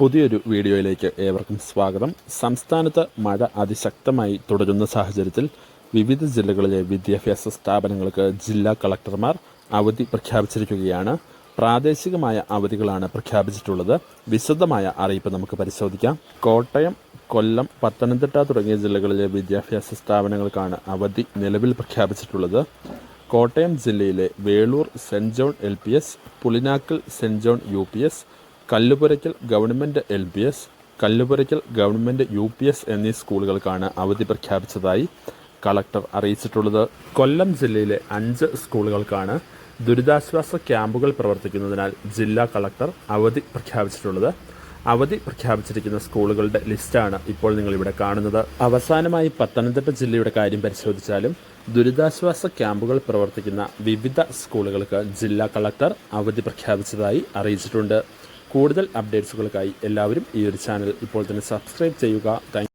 പുതിയൊരു വീഡിയോയിലേക്ക് ഏവർക്കും സ്വാഗതം. സംസ്ഥാനത്ത് മഴ അതിശക്തമായി തുടരുന്ന സാഹചര്യത്തിൽ വിവിധ ജില്ലകളിലെ വിദ്യാഭ്യാസ സ്ഥാപനങ്ങൾക്ക് ജില്ലാ കളക്ടർമാർ അവധി പ്രഖ്യാപിച്ചിരിക്കുകയാണ്. പ്രാദേശികമായ അവധികളാണ് പ്രഖ്യാപിച്ചിട്ടുള്ളത്. വിശദമായ അറിയിപ്പ് നമുക്ക് പരിശോധിക്കാം. കോട്ടയം കൊല്ലം പത്തനംതിട്ട തുടങ്ങിയ ജില്ലകളിലെ വിദ്യാഭ്യാസ സ്ഥാപനങ്ങൾക്കാണ് അവധി നിലവിൽ പ്രഖ്യാപിച്ചിട്ടുള്ളത്. കോട്ടയം ജില്ലയിലെ Velur saint John L P S Pulinakkal saint John U P S Kallupurakkal government L P S Kallupurakkal government U P S എന്നീ സ്കൂളുകൾക്കാണ് അവധി പ്രഖ്യാപിച്ചതായി കളക്ടർ അറിയിച്ചിട്ടുള്ളത്. കൊല്ലം ജില്ലയിലെ അഞ്ച് സ്കൂളുകൾക്കാണ് ദുരിതാശ്വാസ ക്യാമ്പുകൾ പ്രവർത്തിക്കുന്നതിനാൽ ജില്ലാ കളക്ടർ അവധി പ്രഖ്യാപിച്ചിട്ടുള്ളത്. അവധി പ്രഖ്യാപിച്ചിരിക്കുന്ന സ്കൂളുകളുടെ ലിസ്റ്റാണ് ഇപ്പോൾ നിങ്ങളിവിടെ കാണുന്നത്. അവസാനമായി പത്തനംതിട്ട ജില്ലയുടെ കാര്യം പരിശോധിച്ചാലും ദുരിതാശ്വാസ ക്യാമ്പുകൾ പ്രവർത്തിക്കുന്ന വിവിധ സ്കൂളുകൾക്ക് ജില്ലാ കളക്ടർ അവധി പ്രഖ്യാപിച്ചതായി അറിയിച്ചിട്ടുണ്ട്. കൂടുതൽ അപ്ഡേറ്റ്സുകൾക്കായി എല്ലാവരും ഈ ഒരു ചാനൽ ഇപ്പോൾ തന്നെ സബ്സ്ക്രൈബ് ചെയ്യുക. താങ്ക്